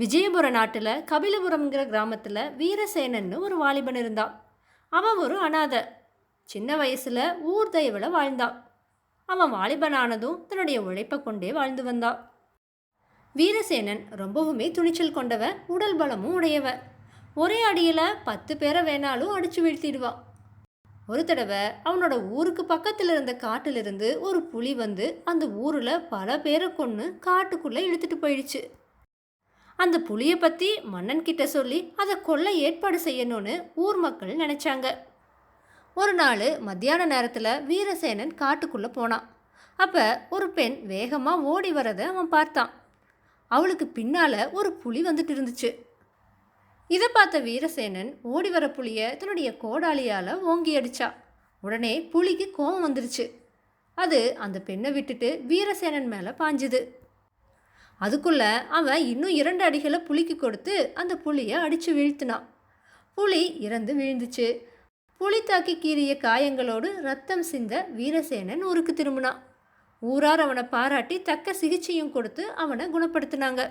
விஜயபுர நாட்டில் கபிலபுரம்ங்கிற கிராமத்தில் வீரசேனன்னு ஒரு வாலிபன் இருந்தான். அவன் ஒரு அனாதை. சின்ன வயசில் ஊர் தயவில் வாழ்ந்தான். அவன் வாலிபனானதும் தன்னுடைய உழைப்பை கொண்டே வாழ்ந்து வந்தான். வீரசேனன் ரொம்பவுமே துணிச்சல் கொண்டவன் உடல் பலமும் உடையவன். ஒரே அடியில் பத்து பேரை வேணாலும் அடிச்சு வீழ்த்திடுவான். ஒரு தடவை அவனோட ஊருக்கு பக்கத்தில் இருந்த காட்டிலிருந்து ஒரு புலி வந்து அந்த ஊரில் பல பேரை கொன்று காட்டுக்குள்ளே இழுத்துட்டு போயிடுச்சு. அந்த புலியை பற்றி மன்னன் கிட்ட சொல்லி அதை கொல்ல ஏற்பாடு செய்யணும்னு ஊர் மக்கள் நினச்சாங்க. ஒரு நாள் மத்தியான நேரத்தில் வீரசேனன் காட்டுக்குள்ளே போனான். அப்போ ஒரு பெண் வேகமாக ஓடி வரதை அவன் பார்த்தான். அவளுக்கு பின்னால் ஒரு புலி வந்துட்டு இருந்துச்சு. இதை பார்த்த வீரசேனன் ஓடி வர புலியை தன்னுடைய கோடாளியால் ஓங்கி அடிச்சா. உடனே புலிக்கு கோபம் வந்துருச்சு. அது அந்த பெண்ணை விட்டுட்டு வீரசேனன் மேலே பாஞ்சுது. அதுக்குள்ள அவன் இன்னும் இரண்டு அடிகளை புலிக்கு கொடுத்து அந்த புலியை அடித்து வீழ்த்தினான். புலி இறந்து விழுந்துச்சு. புலி தாக்கி கீறிய காயங்களோடு ரத்தம் சிந்த வீரசேனன் ஊருக்கு திரும்பினான். ஊரார் அவனை பாராட்டி தக்க சிகிச்சையும் கொடுத்து அவனை குணப்படுத்தினாங்க.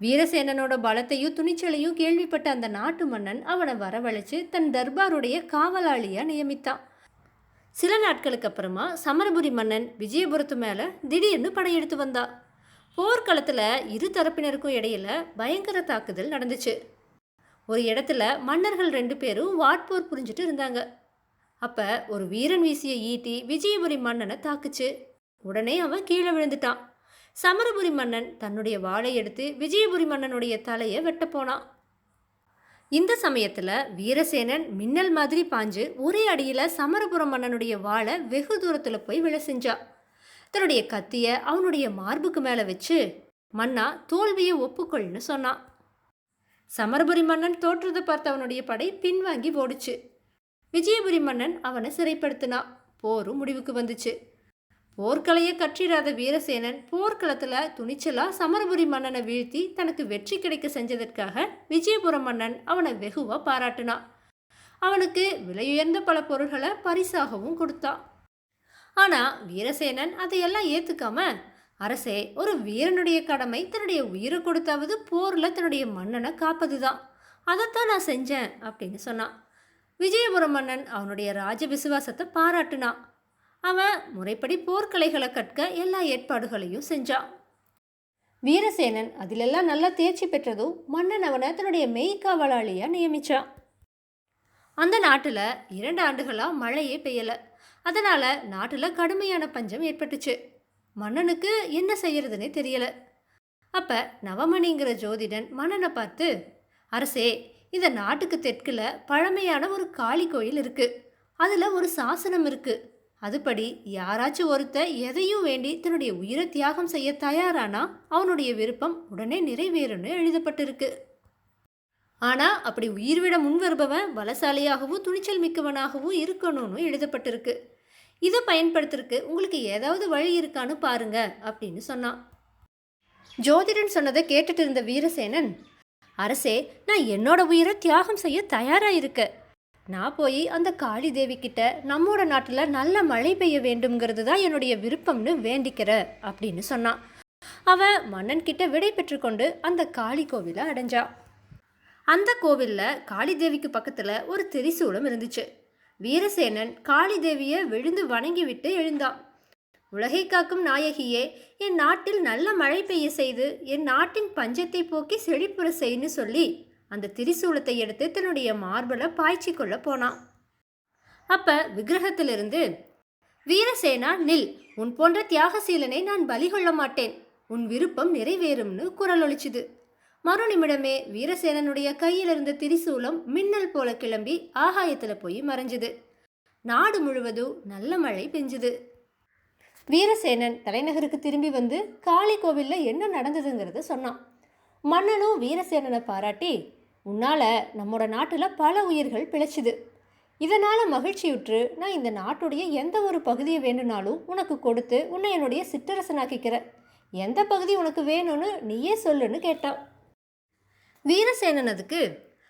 வீரசேனனோட பலத்தையும் துணிச்சலையும் கேள்விப்பட்ட அந்த நாட்டு மன்னன் அவனை வரவழைச்சு தன் தர்பாருடைய காவலாளியை நியமித்தான். சில நாட்களுக்கு அப்புறமா சமரபுரி மன்னன் விஜயபுரத்து மேலே திடீர்னு படையெடுத்து வந்தான். போர்க்களத்தில் இரு தரப்பினருக்கும் இடையில பயங்கர தாக்குதல் நடந்துச்சு. ஒரு இடத்துல மன்னர்கள் ரெண்டு பேரும் வாட்போர் புரிஞ்சுட்டு இருந்தாங்க. அப்போ ஒரு வீரன் வீசிய ஈட்டி விஜயபுரி மன்னனை தாக்குச்சு. உடனே அவன் கீழே விழுந்துட்டான். சமரபுரி மன்னன் தன்னுடைய வாளை எடுத்து விஜயபுரி மன்னனுடைய தலையை வெட்ட போனான். இந்த சமயத்தில் வீரசேனன் மின்னல் மாதிரி பாஞ்சு ஒரே அடியில் சமரபுரம் மன்னனுடைய வாளை வெகு தூரத்தில் போய் விழ செஞ்சான் தன்னுடைய கத்தியை அவனுடைய மார்புக்கு மேலே வச்சு மன்னா தோல்வியை ஒப்புக்கொள்னு சொன்னான் சமரபுரி மன்னன் தோற்றதை பார்த்த அவனுடைய படை பின்வாங்கி ஓடுச்சு. விஜயபுரி மன்னன் அவனை சிறைப்படுத்தினான் போரும் முடிவுக்கு வந்துச்சு. போர்க்கலையை கற்றிடாத வீரசேனன் போர்க்களத்தில் துணிச்சலா சமரபுரி மன்னனை வீழ்த்தி தனக்கு வெற்றி கிடைக்க செஞ்சதற்காக விஜயபுரம் மன்னன் அவனை வெகுவாக பாராட்டினான் அவனுக்கு விலையுயர்ந்த பல பொருள்களை பரிசாகவும் கொடுத்தான் ஆனால் வீரசேனன் அதையெல்லாம் ஏற்றுக்காம அரசே ஒரு வீரனுடைய கடமை தன்னுடைய உயிரை கொடுத்தாவது போரில் தன்னுடைய மன்னனை காப்பது தான் அதைத்தான் நான் செஞ்சேன் அப்படின்னு சொன்னான். விஜயபுரம் மன்னன் அவனுடைய ராஜ விசுவாசத்தை பாராட்டினான். அவன் முறைப்படி போர்க்கலைகளை கற்க எல்லா ஏற்பாடுகளையும் செஞ்சான். வீரசேனன் அதிலெல்லாம் நல்லா தேர்ச்சி பெற்றதும் மன்னன் அவனை தன்னுடைய மெய்காவலாளியாக நியமித்தான் அந்த நாட்டில் இரண்டு ஆண்டுகளாக மழையே பெய்யலை. அதனால் நாட்டில் கடுமையான பஞ்சம் ஏற்பட்டுச்சு. மன்னனுக்கு என்ன செய்யறதுனே தெரியல. அப்போ நவமணிங்கிற ஜோதிடன் மன்னனை பார்த்து அரசே இந்த நாட்டுக்கு தெற்கில் பழமையான ஒரு காளி கோயில் இருக்குது அதில் ஒரு சாசனம் இருக்குது அதுபடி யாராச்சும் ஒருத்த எதையும் வேண்டி தன்னுடைய உயிரை தியாகம் செய்ய தயாரானா அவனுடைய விருப்பம் உடனே நிறைவேறும்னு எழுதப்பட்டிருக்கு. ஆனால் அப்படி உயிர் விட முன் வருபவன் பலசாலியாகவும் துணிச்சல் மிக்கவனாகவும் இருக்கணும்னு எழுதப்பட்டிருக்கு. இதை பயன்படுத்துறதுக்கு உங்களுக்கு ஏதாவது வழி இருக்கான்னு பாருங்க அப்படின்னு சொன்னான். ஜோதிடன் சொன்னதை கேட்டுட்டு இருந்த வீரசேனன் அரசே நான் என்னோட உயிரை தியாகம் செய்ய தயாராக இருக்க. நான் போய் அந்த காளி தேவி கிட்ட நம்மோட நாட்டில் நல்ல மழை பெய்ய வேண்டும்ங்கிறது தான் என்னுடைய விருப்பம்னு வேண்டிக்கிற அப்படின்னு சொன்னான். அவன் மன்னன் கிட்ட விடை பெற்றுக்கொண்டு அந்த காளி கோவிலை அடைஞ்சான் அந்த கோவிலில் காளிதேவிக்கு பக்கத்தில் ஒரு திரிசூலம் இருந்துச்சு. வீரசேனன் காளிதேவியை விழுந்து வணங்கிவிட்டு எழுந்தான். உலகை காக்கும் நாயகியே என் நாட்டில் நல்ல மழை பெய்ய செய்து என் நாட்டின் பஞ்சத்தை போக்கி செழிப்புற செய்ன்னு சொல்லி அந்த திரிசூலத்தை எடுத்து தன்னுடைய மார்பலை பாய்ச்சி கொள்ள போனான். அப்ப விக்கிரகத்திலிருந்து வீரசேனா நில் உன் போன்ற தியாகசீலனை நான் பலி கொள்ள மாட்டேன். உன் விருப்பம் நிறைவேறும்னு குரல் ஒழிச்சுது மறுநிமிடமே வீரசேனனுடைய கையில் இருந்த திரிசூலம் மின்னல் போல கிளம்பி ஆகாயத்தில் போய் மறைஞ்சுது. நாடு முழுவதும் நல்ல மழை பெஞ்சுது. வீரசேனன் தலைநகருக்கு திரும்பி வந்து காளி கோவிலில் என்ன நடந்ததுங்கிறத சொன்னான். மன்னனும் வீரசேனனை பாராட்டி உன்னால் நம்மோட நாட்டில் பல உயிர்கள் பிழைச்சிது. இதனால் மகிழ்ச்சியுற்று நான் இந்த நாட்டுடைய எந்த ஒரு பகுதியை வேணும்னாலும் உனக்கு கொடுத்து உன்னை என்னுடைய சிற்றரசனாக்கிக்கிறேன். எந்த பகுதி உனக்கு வேணும்னு நீயே சொல்லுன்னு கேட்டான். வீரசேனன் அதுக்கு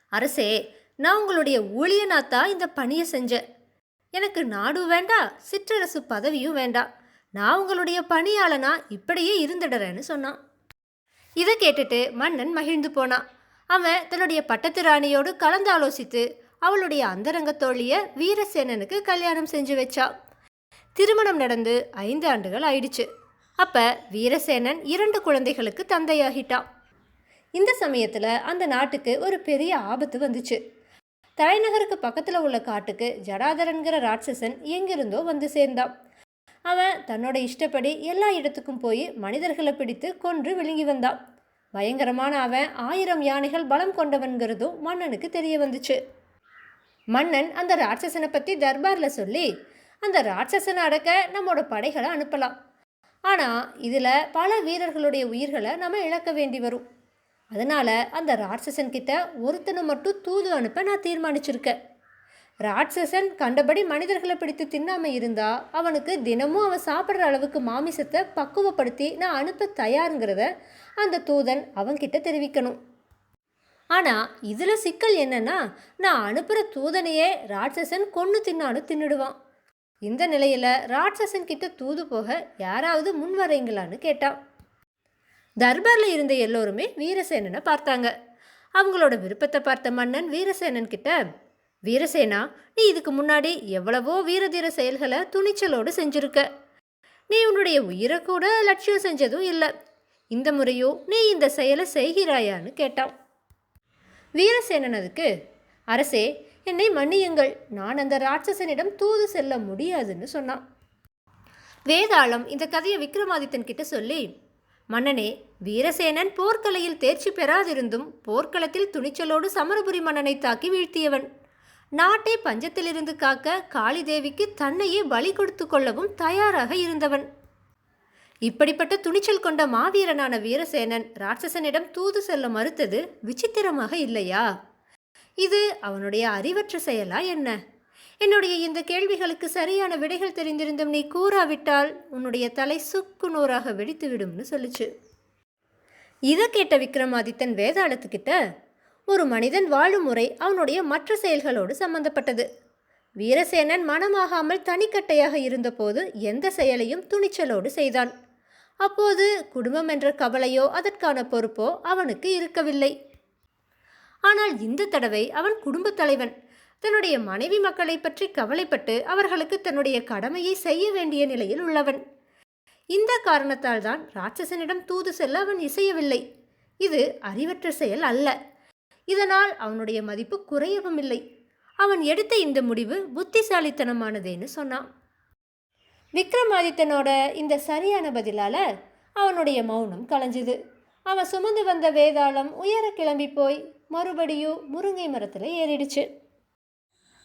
அரசே நான் உங்களுடைய ஊழியனாத்தான் இந்த பணியை செஞ்சேன். எனக்கு நாடும் வேண்டாம் சிற்றரசு பதவியும் வேண்டாம் நான் உங்களுடைய பணியாளனா இப்படியே இருந்துடுறேன்னு சொன்னான். இதை கேட்டுட்டு மன்னன் மகிழ்ந்து போனான். அவன் தன்னுடைய பட்டத்து ராணியோடு கலந்தாலோசித்து அவளுடைய அந்தரங்க தோழிய வீரசேனனுக்கு கல்யாணம் செஞ்சு வச்சான் திருமணம் நடந்து ஐந்து ஆண்டுகள் ஆயிடுச்சு. அப்ப வீரசேனன் இரண்டு குழந்தைகளுக்கு தந்தையாகிட்டான். இந்த சமயத்தில் அந்த நாட்டுக்கு ஒரு பெரிய ஆபத்து வந்துச்சு. தலைநகருக்கு பக்கத்தில் உள்ள காட்டுக்கு ஜடாதரன்கிற ராட்சசன் எங்கிருந்தோ வந்து சேர்ந்தான். அவன் தன்னோட இஷ்டப்படி எல்லா இடத்துக்கும் போய் மனிதர்களை பிடித்து கொன்று விழுங்கி வந்தான். பயங்கரமான அவன் ஆயிரம் யானைகள் பலம் கொண்டவன்கிறதும் மன்னனுக்கு தெரிய வந்துச்சு. மன்னன் அந்த ராட்சசனை பற்றி தர்பாரில் சொல்லி அந்த ராட்சசனை அடக்க நம்மோட படைகளை அனுப்பலாம். ஆனால் இதில் பல வீரர்களுடைய உயிர்களை நம்ம இழக்க வேண்டி வரும். அதனால் அந்த ராட்சசன்கிட்ட ஒருத்தனை மட்டும் தூது அனுப்ப நான் தீர்மானிச்சிருக்கேன். ராட்சசன் கண்டபடி மனிதர்களை பிடித்து தின்னாமல் இருந்தால் அவனுக்கு தினமும் அவன் சாப்பிட்ற அளவுக்கு மாமிசத்தை பக்குவப்படுத்தி நான் அனுப்ப தயாருங்கிறத அந்த தூதன் அவன்கிட்ட தெரிவிக்கணும். ஆனால் இதில் சிக்கல் என்னன்னா நான் அனுப்புகிற தூதனையே ராட்சசன் கொன்று தின்னாலும் தின்னுடுவான். இந்த நிலையில் ராட்சசன் கிட்ட தூது போக யாராவது முன் வரீங்களான்னு கேட்டான். தர்பாரில் இருந்த எல்லோருமே வீரசேனனை பார்த்தாங்க. அவங்களோட விருப்பத்தை பார்த்த மன்னன் வீரசேனன் கிட்ட வீரசேனா நீ இதுக்கு முன்னாடி எவ்வளவோ வீரதீர செயல்களை துணிச்சலோடு செஞ்சுருக்க. நீ உன்னுடைய உயிரை கூட லட்சியம் செஞ்சதும் இல்லை. இந்த முறையோ நீ இந்த செயலை செய்கிறாயான்னு கேட்டான். வீரசேனன் அதுக்கு அரசே என்னை மன்னியுங்கள். நான் அந்த ராட்சசனிடம் தூது செல்ல முடியாதுன்னு சொன்னான். வேதாளம் இந்த கதையை விக்ரமாதித்தன் கிட்ட சொல்லி மன்னனே வீரசேனன் போர்க்கலையில் தேர்ச்சி பெறாதிருந்தும் போர்க்களத்தில் துணிச்சலோடு சமரபுரி மன்னனை தாக்கி வீழ்த்தியவன். நாட்டை பஞ்சத்திலிருந்து காக்க காளிதேவிக்கு தன்னையே பலி கொடுத்து கொள்ளவும் தயாராக இருந்தவன். இப்படிப்பட்ட துணிச்சல் கொண்ட மாவீரனான வீரசேனன் ராட்சசனிடம் தூது செல்ல மறுத்தது விசித்திரமாக இல்லையா? இது அவனுடைய அறிவற்ற செயலா என்ன? என்னுடைய இந்த கேள்விகளுக்கு சரியான விடைகள் தெரிந்திருந்தும் நீ கூறாவிட்டால் உன்னுடைய தலை சுக்கு நூறாக வெடித்து விடும்னு சொல்லுச்சு. இதை கேட்ட விக்ரமாதித்தன் வேதாளத்துக்கிட்ட ஒரு மனிதன் வாழும் முறை அவனுடைய மற்ற செயல்களோடு சம்பந்தப்பட்டது. வீரசேனன் மனமாகாமல் தனிக்கட்டையாக இருந்தபோது எந்த செயலையும் துணிச்சலோடு செய்தான். அப்போது குடும்பம் என்ற கவலையோ அதற்கான பொறுப்போ அவனுக்கு இருக்கவில்லை. ஆனால் இந்த தடவை அவன் குடும்பத் தலைவன். தன்னுடைய மனைவி மக்களை பற்றி கவலைப்பட்டு அவர்களுக்கு தன்னுடைய கடமையை செய்ய வேண்டிய நிலையில் உள்ளவன். இந்த காரணத்தால் தான் ராட்சசனிடம் தூது செல்ல அவன் இசையவில்லை. இது அறிவற்ற செயல் அல்ல. இதனால் அவனுடைய மதிப்பு குறையவும் இல்லை. அவன் எடுத்த இந்த முடிவு புத்திசாலித்தனமானதேன்னு சொன்னான். விக்ரமாதித்தனோட இந்த சரியான பதிலால அவனுடைய மௌனம் கலைஞ்சுது. அவன் சுமந்து வந்த வேதாளம் உயர கிளம்பி போய் மறுபடியும் முருங்கை மரத்தில் ஏறிடுச்சு.